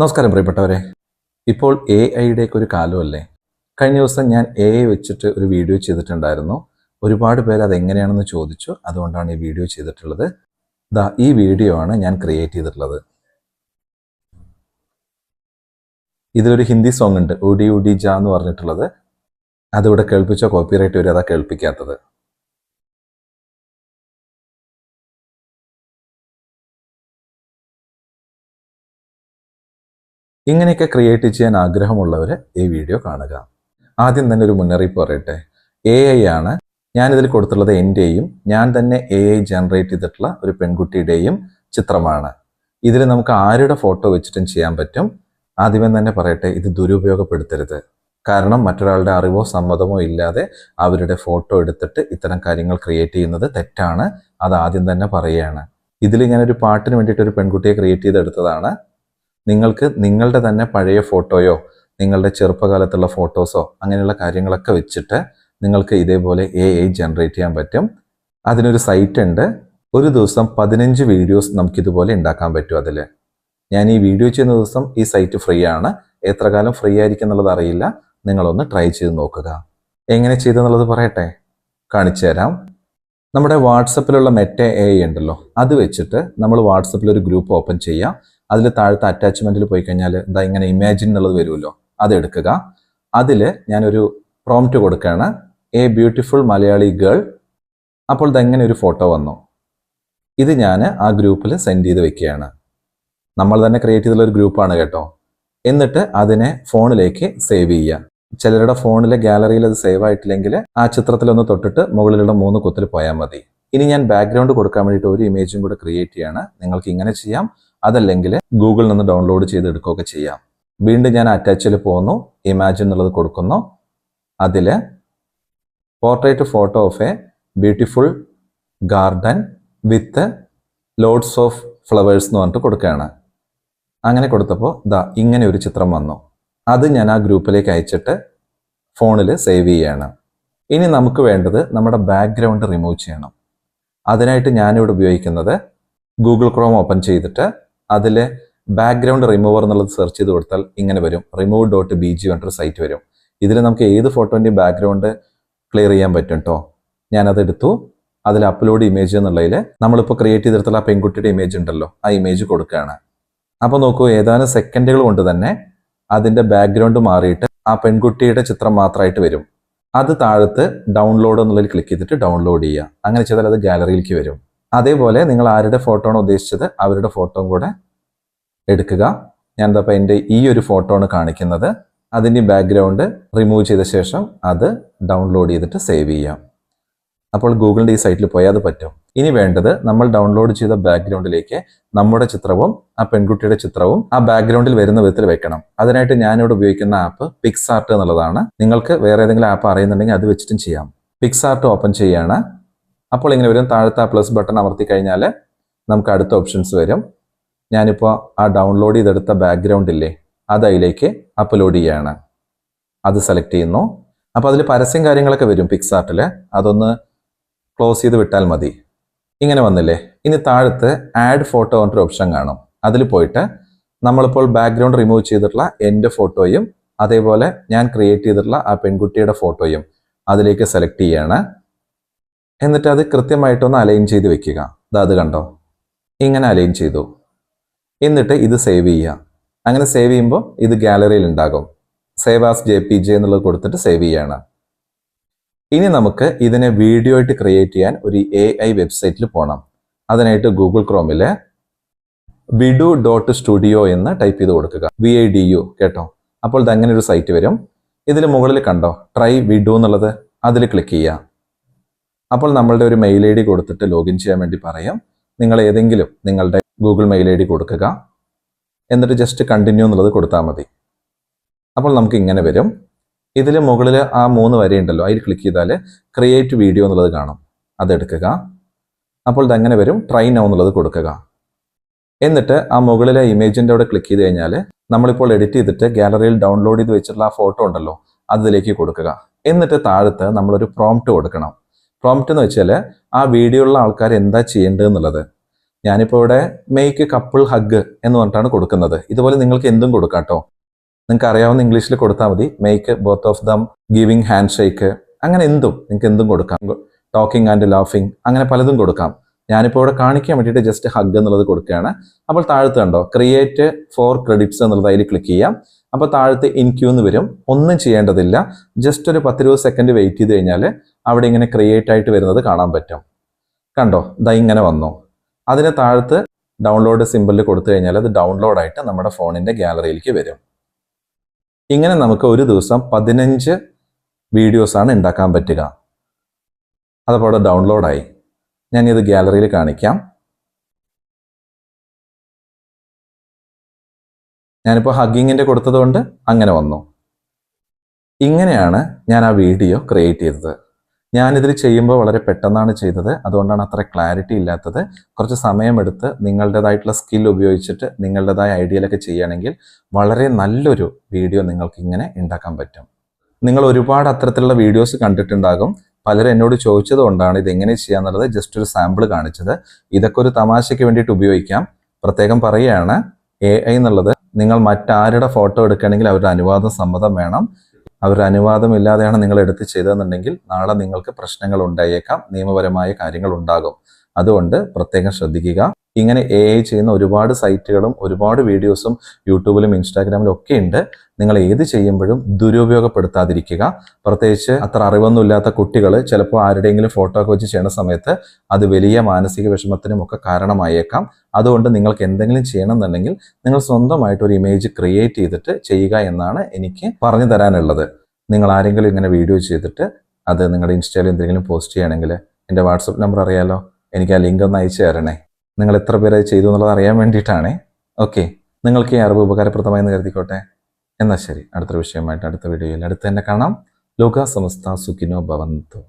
നമസ്കാരം പ്രിയപ്പെട്ടവരെ. ഇപ്പോൾ എ ഐയുടെ ഒക്കെ ഒരു കാലമല്ലേ? കഴിഞ്ഞ ദിവസം ഞാൻ എ ഐ വെച്ചിട്ട് ഒരു വീഡിയോ ചെയ്തിട്ടുണ്ടായിരുന്നു. ഒരുപാട് പേര് അതെങ്ങനെയാണെന്ന് ചോദിച്ചു. അതുകൊണ്ടാണ് ഈ വീഡിയോ ചെയ്തിട്ടുള്ളത്. ദാ ഈ വീഡിയോ ആണ് ഞാൻ ക്രിയേറ്റ് ചെയ്തിട്ടുള്ളത്. ഇതിലൊരു ഹിന്ദി സോങ് ഉണ്ട്. ഉഡി ഉഡി ജ എന്ന് പറഞ്ഞിട്ടുള്ളത്. അതിവിടെ കേൾപ്പിച്ച കോപ്പിറൈറ്റ് വരും അതാ കേൾപ്പിക്കാത്തത്. ഇങ്ങനെയൊക്കെ ക്രിയേറ്റ് ചെയ്യാൻ ആഗ്രഹമുള്ളവർ ഈ വീഡിയോ കാണുക. ആദ്യം തന്നെ ഒരു മുന്നറിയിപ്പ് പറയട്ടെ. എ ഐ ആണ്. ഞാനിതിൽ കൊടുത്തുള്ളത് എന്റെയും ഞാൻ തന്നെ എ ഐ ജനറേറ്റ് ചെയ്തിട്ടുള്ള ഒരു പെൺകുട്ടിയുടെയും ചിത്രമാണ്. ഇതിൽ നമുക്ക് ആരുടെ ഫോട്ടോ വെച്ചിട്ടും ചെയ്യാൻ പറ്റും. ആദ്യമേ തന്നെ പറയട്ടെ ഇത് ദുരുപയോഗപ്പെടുത്തരുത്. കാരണം മറ്റൊരാളുടെ അറിവോ സമ്മതമോ ഇല്ലാതെ അവരുടെ ഫോട്ടോ എടുത്തിട്ട് ഇത്തരം കാര്യങ്ങൾ ക്രിയേറ്റ് ചെയ്യുന്നത് തെറ്റാണ്. അത് ആദ്യം തന്നെ പറയുകയാണ്. ഇതിൽ ഞാനൊരു പാട്ടിന് വേണ്ടിയിട്ട് ഒരു പെൺകുട്ടിയെ ക്രിയേറ്റ് ചെയ്തെടുത്തതാണ്. നിങ്ങൾക്ക് നിങ്ങളുടെ തന്നെ പഴയ ഫോട്ടോയോ നിങ്ങളുടെ ചെറുപ്പകാലത്തുള്ള ഫോട്ടോസോ അങ്ങനെയുള്ള കാര്യങ്ങളൊക്കെ വെച്ചിട്ട് നിങ്ങൾക്ക് ഇതേപോലെ എ ഐ ജനറേറ്റ് ചെയ്യാൻ പറ്റും. അതിനൊരു സൈറ്റ് ഉണ്ട്. ഒരു ദിവസം പതിനഞ്ച് വീഡിയോസ് നമുക്കിതുപോലെ ഉണ്ടാക്കാൻ പറ്റും അതിൽ ഞാൻ ഈ വീഡിയോ ചെയ്യുന്ന ദിവസം ഈ സൈറ്റ് ഫ്രീ ആണ്. എത്ര കാലം ഫ്രീ ആയിരിക്കും എന്നുള്ളത് അറിയില്ല. നിങ്ങളൊന്ന് ട്രൈ ചെയ്ത് നോക്കുക. എങ്ങനെ ചെയ്തെന്നുള്ളത് പറയട്ടെ? കാണിച്ചു തരാം. നമ്മുടെ വാട്സപ്പിലുള്ള മെറ്റ എ ഉണ്ടല്ലോ. അത് വെച്ചിട്ട് നമ്മൾ വാട്സപ്പിൽ ഒരു ഗ്രൂപ്പ് ഓപ്പൺ ചെയ്യാം. അതിൽ താഴത്തെ അറ്റാച്ച്മെന്റിൽ പോയി കഴിഞ്ഞാൽ എന്താ ഇങ്ങനെ ഇമാജിൻ എന്നുള്ളത് വരുമല്ലോ അത് എടുക്കുക. അതിൽ ഞാനൊരു പ്രോംപ്റ്റ് കൊടുക്കുകയാണ് എ ബ്യൂട്ടിഫുൾ മലയാളി ഗേൾ അപ്പോൾ ഇതെങ്ങനെ ഒരു ഫോട്ടോ വന്നു? ഇത് ഞാൻ ആ ഗ്രൂപ്പിൽ സെൻഡ് ചെയ്ത് വെക്കുകയാണ്. നമ്മൾ തന്നെ ക്രിയേറ്റ് ചെയ്തുള്ള ഒരു ഗ്രൂപ്പാണ് കേട്ടോ. എന്നിട്ട് അതിനെ ഫോണിലേക്ക് സേവ് ചെയ്യുക. ചിലരുടെ ഫോണിലെ ഗാലറിയിൽ അത് സേവ് ആയിട്ടില്ലെങ്കിൽ ആ ചിത്രത്തിലൊന്ന് തൊട്ടിട്ട് മുകളിലുള്ള മൂന്ന് കുത്തിൽ പോയാൽ മതി. ഇനി ഞാൻ ബാക്ക്ഗ്രൗണ്ട് കൊടുക്കാൻ വേണ്ടിയിട്ട് ഒരു ഇമേജും കൂടെ ക്രിയേറ്റ് ചെയ്യാണ്. നിങ്ങൾക്ക് ഇങ്ങനെ ചെയ്യാം. അതല്ലെങ്കിൽ ഗൂഗിളിൽ നിന്ന് ഡൗൺലോഡ് ചെയ്ത് എടുക്കുകയൊക്കെ ചെയ്യാം. വീണ്ടും ഞാൻ അറ്റാച്ചിൽ പോകുന്നു. ഇമാജിൻ എന്നുള്ളത് കൊടുക്കുന്നു. അതിൽ portrait photo of a beautiful garden with loads of flowers എന്ന് പറഞ്ഞിട്ട് കൊടുക്കുകയാണ്. അങ്ങനെ കൊടുത്തപ്പോൾ ദാ ഇങ്ങനെ ഒരു ചിത്രം വന്നു. അത് ഞാൻ ആ ഗ്രൂപ്പിലേക്ക് അയച്ചിട്ട് ഫോണിൽ സേവ് ചെയ്യുകയാണ് ഇനി നമുക്ക് വേണ്ടത് നമ്മുടെ ബാക്ക്ഗ്രൗണ്ട് റിമൂവ് ചെയ്യണം. അതിനായിട്ട് ഞാനിവിടെ ഉപയോഗിക്കുന്നത് ഗൂഗിൾ ക്രോം ഓപ്പൺ ചെയ്തിട്ട് അതിൽ ബാക്ക്ഗ്രൗണ്ട് റിമൂവർ എന്നുള്ളത് സെർച്ച് ചെയ്ത് കൊടുത്താൽ ഇങ്ങനെ വരും. റിമൂവ് ഡോട്ട് ബി ജി എന്നൊരു സൈറ്റ് വരും. ഇതിൽ നമുക്ക് ഏത് ഫോട്ടോന്റെയും ബാക്ക്ഗ്രൗണ്ട് ക്ലിയർ ചെയ്യാൻ പറ്റും കേട്ടോ ഞാനത് എടുത്തു. അതിൽ അപ്ലോഡ് ഇമേജ് എന്നുള്ളതിൽ നമ്മളിപ്പോൾ ക്രിയേറ്റ് ചെയ്തെടുത്തുള്ള ആ പെൺകുട്ടിയുടെ ഇമേജ് ഉണ്ടല്ലോ. ആ ഇമേജ് കൊടുക്കുകയാണ്. അപ്പോൾ നോക്കൂ ഏതാനും സെക്കൻഡുകൾ കൊണ്ട് തന്നെ അതിന്റെ ബാക്ക്ഗ്രൗണ്ട് മാറിയിട്ട് ആ പെൺകുട്ടിയുടെ ചിത്രം മാത്രമായിട്ട് വരും. അത് താഴത്ത് ഡൗൺലോഡ് എന്നുള്ളതിൽ ക്ലിക്ക് ചെയ്തിട്ട് ഡൗൺലോഡ് ചെയ്യുക. അങ്ങനെ ചെയ്താൽ അത് ഗാലറിയിലേക്ക് വരും. അതേപോലെ നിങ്ങൾ ആരുടെ ഫോട്ടോ ആണ് ഉദ്ദേശിച്ചത് അവരുടെ ഫോട്ടോയും കൂടെ എടുക്കുക. ഞാൻ എന്താ എന്റെ ഈ ഒരു ഫോട്ടോ ആണ് കാണിക്കുന്നത്. അതിന്റെ ബാക്ക്ഗ്രൗണ്ട് റിമൂവ് ചെയ്ത ശേഷം അത് ഡൗൺലോഡ് ചെയ്തിട്ട് സേവ് ചെയ്യാം. അപ്പോൾ ഗൂഗിളിന്റെ ഈ സൈറ്റിൽ പോയാൽ അത് പറ്റും. ഇനി വേണ്ടത് നമ്മൾ ഡൗൺലോഡ് ചെയ്ത ബാക്ക്ഗ്രൗണ്ടിലേക്ക് നമ്മുടെ ചിത്രവും ആ പെൺകുട്ടിയുടെ ചിത്രവും ആ ബാക്ക്ഗ്രൗണ്ടിൽ വരുന്ന വിധത്തിൽ വെക്കണം. അതിനായിട്ട് ഞാനിവിടെ ഉപയോഗിക്കുന്ന ആപ്പ് പിക്സാർട്ട് എന്നുള്ളതാണ്. നിങ്ങൾക്ക് വേറെ ഏതെങ്കിലും ആപ്പ് അറിയുന്നുണ്ടെങ്കിൽ അത് വെച്ചിട്ടും ചെയ്യാം. പിക്സാർട്ട് ഓപ്പൺ ചെയ്യാണ്. അപ്പോൾ ഇങ്ങനെ വരും. താഴത്തെ പ്ലസ് ബട്ടൺ അമർത്തി കഴിഞ്ഞാൽ നമുക്ക് അടുത്ത ഓപ്ഷൻസ് വരും. ഞാനിപ്പോൾ ആ ഡൗൺലോഡ് ചെയ്തെടുത്ത ബാക്ക്ഗ്രൗണ്ട് ഇല്ലേ അത് അതിലേക്ക് അപ്ലോഡ് ചെയ്യാണ്. അത് സെലക്ട് ചെയ്യുന്നു. അപ്പോൾ അതിൽ പരസ്യം കാര്യങ്ങളൊക്കെ വരും പിക്സാർട്ടിൽ അതൊന്ന് ക്ലോസ് ചെയ്ത് വിട്ടാൽ മതി. ഇങ്ങനെ വന്നില്ലേ? ഇനി താഴത്ത് ആഡ് ഫോട്ടോ എന്നൊരു ഓപ്ഷൻ കാണും. അതിൽ പോയിട്ട് നമ്മളിപ്പോൾ ബാക്ക്ഗ്രൗണ്ട് റിമൂവ് ചെയ്തിട്ടുള്ള എന്റെ ഫോട്ടോയും അതേപോലെ ഞാൻ ക്രിയേറ്റ് ചെയ്തിട്ടുള്ള ആ പെൺകുട്ടിയുടെ ഫോട്ടോയും അതിലേക്ക് സെലക്ട് ചെയ്യാണ്. എന്നിട്ട് അത് കൃത്യമായിട്ടൊന്ന് അലൈൻ ചെയ്ത് വെക്കുക. അത് കണ്ടോ? ഇങ്ങനെ അലൈൻ ചെയ്തു. എന്നിട്ട് ഇത് സേവ് ചെയ്യുക. അങ്ങനെ സേവ് ചെയ്യുമ്പോൾ ഇത് ഗാലറിയിൽ ഉണ്ടാകും. Save as J P G എന്നുള്ളത് കൊടുത്തിട്ട് സേവ് ചെയ്യാണ്. ഇനി നമുക്ക് ഇതിനെ വീഡിയോ ആയിട്ട് ക്രിയേറ്റ് ചെയ്യാൻ ഒരു എ ഐ വെബ്സൈറ്റിൽ പോകണം അതിനായിട്ട് ഗൂഗിൾ ക്രോമിൽ വിഡു ഡോട്ട് സ്റ്റുഡിയോ എന്ന് ടൈപ്പ് ചെയ്ത് കൊടുക്കുക. വി ഐ ഡി യു കേട്ടോ? അപ്പോൾ ഇത് അങ്ങനെ ഒരു സൈറ്റ് വരും. ഇതിൽ മുകളിൽ കണ്ടോ? ട്രൈ വിഡു എന്നുള്ളത്. അതിൽ ക്ലിക്ക് ചെയ്യുക. അപ്പോൾ നമ്മളുടെ ഒരു മെയിൽ ഐ ഡി കൊടുത്തിട്ട് ലോഗിൻ ചെയ്യാൻ വേണ്ടി പറയും. നിങ്ങൾ ഏതെങ്കിലും നിങ്ങളുടെ ഗൂഗിൾ മെയിൽ ഐ ഡി കൊടുക്കുക. എന്നിട്ട് ജസ്റ്റ് കണ്ടിന്യൂ എന്നുള്ളത് കൊടുത്താൽ മതി. അപ്പോൾ നമുക്ക് ഇങ്ങനെ വരും. ഇതിൽ മുകളിൽ ആ മൂന്ന് വരയുണ്ടല്ലോ അതിൽ ക്ലിക്ക് ചെയ്താൽ ക്രിയേറ്റ് വീഡിയോ എന്നുള്ളത് കാണും. അതെടുക്കുക അപ്പോൾ ഇതെങ്ങനെ വരും. ട്രൈ നൗ എന്നുള്ളത് കൊടുക്കുക. എന്നിട്ട് ആ മുകളിലെ ഇമേജിന്റെ അവിടെ ക്ലിക്ക് ചെയ്ത് കഴിഞ്ഞാൽ നമ്മളിപ്പോൾ എഡിറ്റ് ചെയ്തിട്ട് ഗാലറിയിൽ ഡൗൺലോഡ് ചെയ്ത് വെച്ചിട്ടുള്ള ആ ഫോട്ടോ ഉണ്ടല്ലോ. അതിലേക്ക് കൊടുക്കുക. എന്നിട്ട് താഴത്ത് നമ്മളൊരു പ്രോംപ്റ്റ് കൊടുക്കണം. പ്രോംപ്റ്റ് എന്ന് വെച്ചാൽ ആ വീഡിയോ ഉള്ള ആൾക്കാർ എന്താ ചെയ്യേണ്ടത് എന്നുള്ളത്. ഞാനിപ്പോൾ ഇവിടെ മേക്ക് കപ്പിൾ ഹഗ് എന്ന് പറഞ്ഞിട്ടാണ് കൊടുക്കുന്നത്. ഇതുപോലെ നിങ്ങൾക്ക് എന്തും കൊടുക്കാം കേട്ടോ. നിങ്ങൾക്ക് അറിയാവുന്ന ഇംഗ്ലീഷിൽ കൊടുത്താൽ മതി. Make both of them giving hand shake അങ്ങനെ എന്തും നിങ്ങൾക്ക് എന്തും കൊടുക്കാം. ടോക്കിംഗ് ആൻഡ് ലാഫിംഗ് അങ്ങനെ പലതും കൊടുക്കാം. ഞാനിപ്പോൾ ഇവിടെ കാണിക്കാൻ വേണ്ടിയിട്ട് ജസ്റ്റ് ഹഗ് എന്നുള്ളത് കൊടുക്കുകയാണ്. അപ്പോൾ താഴത്ത് കണ്ടോ? ക്രിയേറ്റ് ഫോർ ക്രെഡിറ്റ്സ് എന്നുള്ളത് അതിൽ ക്ലിക്ക് ചെയ്യാം. അപ്പോൾ താഴത്ത് ഇൻ ക്യൂ എന്ന് വരും. ഒന്നും ചെയ്യേണ്ടതില്ല. ജസ്റ്റ് ഒരു പത്തിരുപത് സെക്കൻഡ് വെയിറ്റ് ചെയ്ത് കഴിഞ്ഞാൽ അവിടെ ഇങ്ങനെ ക്രിയേറ്റ് ആയിട്ട് വരുന്നത് കാണാൻ പറ്റും. കണ്ടോ? ദാ ഇങ്ങനെ വന്നു. അതിന് താഴത്ത് ഡൗൺലോഡ് സിമ്പിളിൽ കൊടുത്തു കഴിഞ്ഞാൽ അത് ഡൗൺലോഡ് ആയിട്ട് നമ്മുടെ ഫോണിന്റെ ഗാലറിയിലേക്ക് വരും. ഇങ്ങനെ നമുക്ക് ഒരു ദിവസം പതിനഞ്ച് വീഡിയോസാണ് ഉണ്ടാക്കാൻ പറ്റുക. അതപ്പോൾ ഡൗൺലോഡായി ഞാനിത് ഗാലറിയിൽ കാണിക്കാം. ഞാനിപ്പോൾ ഹഗ്ഗിങ്ങിന്റെ കൊടുത്തതുകൊണ്ട് അങ്ങനെ വന്നു. ഇങ്ങനെയാണ് ഞാൻ ആ വീഡിയോ ക്രിയേറ്റ് ചെയ്തത്. ഞാനിതിൽ ചെയ്യുമ്പോൾ വളരെ പെട്ടെന്നാണ് ചെയ്തത്. അതുകൊണ്ടാണ് അത്ര ക്ലാരിറ്റി ഇല്ലാത്തത്. കുറച്ച് സമയമെടുത്ത് നിങ്ങളുടേതായിട്ടുള്ള സ്കിൽ ഉപയോഗിച്ചിട്ട് നിങ്ങളുടേതായ ഐഡിയയിലൊക്കെ ചെയ്യുകയാണെങ്കിൽ വളരെ നല്ലൊരു വീഡിയോ നിങ്ങൾക്ക് ഇങ്ങനെ ഉണ്ടാക്കാൻ പറ്റും. നിങ്ങൾ ഒരുപാട് അത്തരത്തിലുള്ള വീഡിയോസ് കണ്ടിട്ടുണ്ടാകും. പലരും എന്നോട് ചോദിച്ചത് കൊണ്ടാണ് ഇത് എങ്ങനെ ചെയ്യാന്നുള്ളത് ജസ്റ്റ് ഒരു സാമ്പിൾ കാണിച്ചത്. ഇതൊക്കെ ഒരു തമാശയ്ക്ക് വേണ്ടിയിട്ട് ഉപയോഗിക്കാം. പ്രത്യേകം പറയുകയാണ് എ ഐ എന്നുള്ളത് നിങ്ങൾ മറ്റാരുടെ ഫോട്ടോ എടുക്കണമെങ്കിൽ അവരുടെ അനുവാദം സമ്മതം വേണം. അവരുടെ അനുവാദം ഇല്ലാതെയാണ് നിങ്ങൾ എടുത്ത് ചെയ്തതെന്നുണ്ടെങ്കിൽ നാളെ നിങ്ങൾക്ക് പ്രശ്നങ്ങൾ ഉണ്ടായേക്കാം. നിയമപരമായ കാര്യങ്ങൾ ഉണ്ടാകും. അതുകൊണ്ട് പ്രത്യേകം ശ്രദ്ധിക്കുക. ഇങ്ങനെ എ ഐ ചെയ്യുന്ന ഒരുപാട് സൈറ്റുകളും ഒരുപാട് വീഡിയോസും യൂട്യൂബിലും ഇൻസ്റ്റാഗ്രാമിലും ഒക്കെ ഉണ്ട്. നിങ്ങൾ ഏത് ചെയ്യുമ്പോഴും ദുരുപയോഗപ്പെടുത്താതിരിക്കുക. പ്രത്യേകിച്ച് അത്ര അറിവൊന്നുമില്ലാത്ത കുട്ടികൾ ചിലപ്പോൾ ആരുടെയെങ്കിലും ഫോട്ടോ ഒക്കെ വെച്ച് ചെയ്യുന്ന സമയത്ത് അത് വലിയ മാനസിക വിഷമത്തിനും ഒക്കെ കാരണമായേക്കാം. അതുകൊണ്ട് നിങ്ങൾക്ക് എന്തെങ്കിലും ചെയ്യണമെന്നുണ്ടെങ്കിൽ നിങ്ങൾ സ്വന്തമായിട്ട് ഒരു ഇമേജ് ക്രിയേറ്റ് ചെയ്തിട്ട് ചെയ്യുക എന്നാണ് എനിക്ക് പറഞ്ഞു തരാനുള്ളത്. നിങ്ങൾ ആരെങ്കിലും ഇങ്ങനെ വീഡിയോ ചെയ്തിട്ട് അത് നിങ്ങളുടെ ഇൻസ്റ്റയിൽ എന്തെങ്കിലും പോസ്റ്റ് ചെയ്യണമെങ്കിൽ എന്റെ വാട്സപ്പ് നമ്പർ അറിയാലോ? എനിക്ക് ആ ലിങ്ക് ഒന്ന് അയച്ചു തരണേ. നിങ്ങൾ എത്ര പേര് ചെയ്തു എന്നുള്ളത് അറിയാൻ വേണ്ടിയിട്ടാണേ. ഓക്കെ നിങ്ങൾക്ക് ഈ അറിവ് ഉപകാരപ്രദമായി എന്ന് കരുതിക്കോട്ടെ. എന്നാൽ ശരി അടുത്തൊരു വിഷയമായിട്ട് അടുത്ത വീഡിയോയിൽ അടുത്ത് തന്നെ കാണാം. ലോക സമസ്ത സുഖിനോ ഭവന്തു.